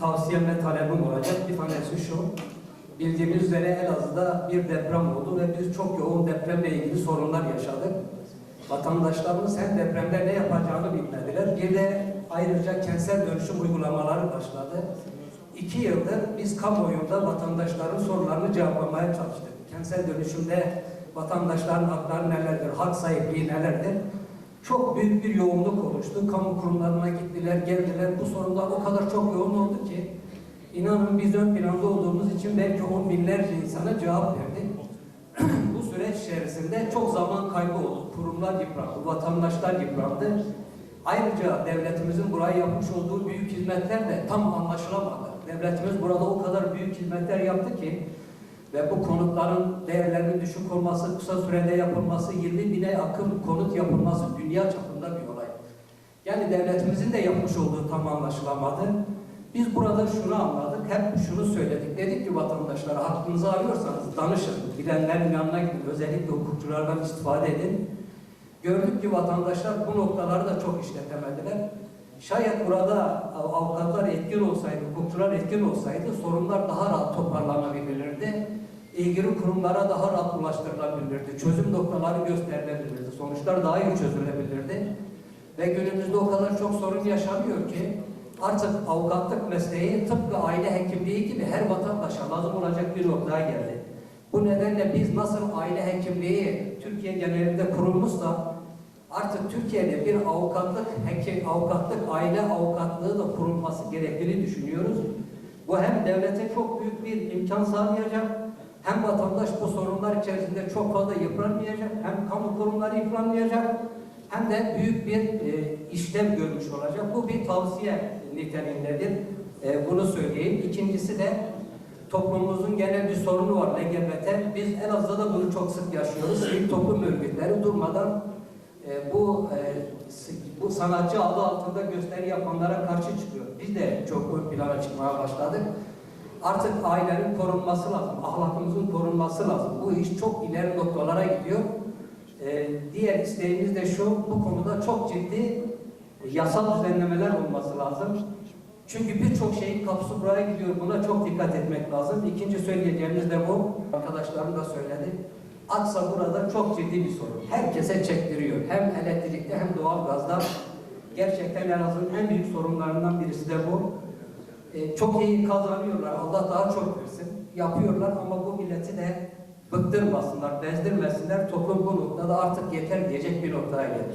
tavsiyem ve talebim olacak. Bir tanesi şu. Bildiğiniz üzere Elazığ'da bir deprem oldu ve biz çok yoğun depremle ilgili sorunlar yaşadık. Vatandaşlarımız hem depremde ne yapacağını bilmediler. Bir de ayrıca kentsel dönüşüm uygulamaları başladı. İki yıldır biz kamuoyunda vatandaşların sorularını cevaplamaya çalıştık. Kentsel dönüşümde vatandaşların hakları nelerdir, hak sahipliği nelerdir? Çok büyük bir yoğunluk oluştu. Kamu kurumlarına gittiler, geldiler. Bu sorunlar o kadar çok yoğun oldu ki inanın biz ön planda olduğumuz için belki on binlerce insana cevap verdik. Bu süreç içerisinde çok zaman kaybı oldu. Kurumlar yıprandı, vatandaşlar yıprandı. Ayrıca devletimizin buraya yapmış olduğu büyük hizmetler de tam anlaşılamadı. Devletimiz burada o kadar büyük hizmetler yaptı ki ve bu konutların değerlerinin düşük olması, kısa sürede yapılması, 20 bine yakın konut yapılması dünya çapında bir olay. Yani devletimizin de yapmış olduğu tam anlaşılamadı. Biz burada şunu anladık, hep şunu söyledik. Dedik ki vatandaşlara hakkınızı arıyorsanız danışın, bilenlerin yanına gidin, özellikle hukukçulardan istifade edin. Gördük ki vatandaşlar bu noktaları da çok işletemediler. Şayet burada avukatlar etkin olsaydı, hukukçular etkin olsaydı sorunlar daha rahat toparlanabilirdi. İlgili kurumlara daha rahat ulaştırılabilirdi. Çözüm noktaları gösterilebilirdi. Sonuçlar daha iyi çözülebilirdi. Ve günümüzde o kadar çok sorun yaşanıyor ki artık avukatlık mesleği tıpkı aile hekimliği gibi her vatandaşa lazım olacak bir noktaya geldi. Bu nedenle biz nasıl aile hekimliği Türkiye genelinde kurulmuşsa Türkiye'de bir avukatlık, hekim, avukatlık, aile avukatlığı da kurulması gerektiğini düşünüyoruz. Bu hem devlete çok büyük bir imkan sağlayacak, hem vatandaş bu sorunlar içerisinde çok fazla yıpranmayacak, hem kamu kurumları yıpranmayacak, hem de büyük bir e, işlem görmüş olacak. Bu bir tavsiye niteliğindedir. E, bunu söyleyeyim. İkincisi de toplumumuzun genel bir sorunu var LGBT. Biz Elazığ'da da bunu çok sık yaşıyoruz. Sivil toplum örgütleri durmadan e, bu e, bu sanatçı adı altında gösteri yapanlara karşı çıkıyor. Biz de çok ön plana çıkmaya başladık. Artık ailenin korunması lazım, ahlakımızın korunması lazım. Bu iş çok ileri noktalara gidiyor. E, diğer isteğimiz de şu, bu konuda çok ciddi yasal düzenlemeler olması lazım. Çünkü birçok şeyin kapısı buraya gidiyor. Buna çok dikkat etmek lazım. İkinci söyleyeceğimiz de bu. Arkadaşlarım da söyledi. Aksa burada çok ciddi bir sorun. Herkese çektiriyor. Hem elektrikte hem doğalgazda. Gerçekten Elazığ'ın en büyük sorunlarından birisi de bu. Ee, çok iyi kazanıyorlar. Allah daha çok versin. Yapıyorlar ama bu milleti de bıktırmasınlar, bezdirmesinler. Toplum bu noktada artık yeter diyecek bir noktaya geldi.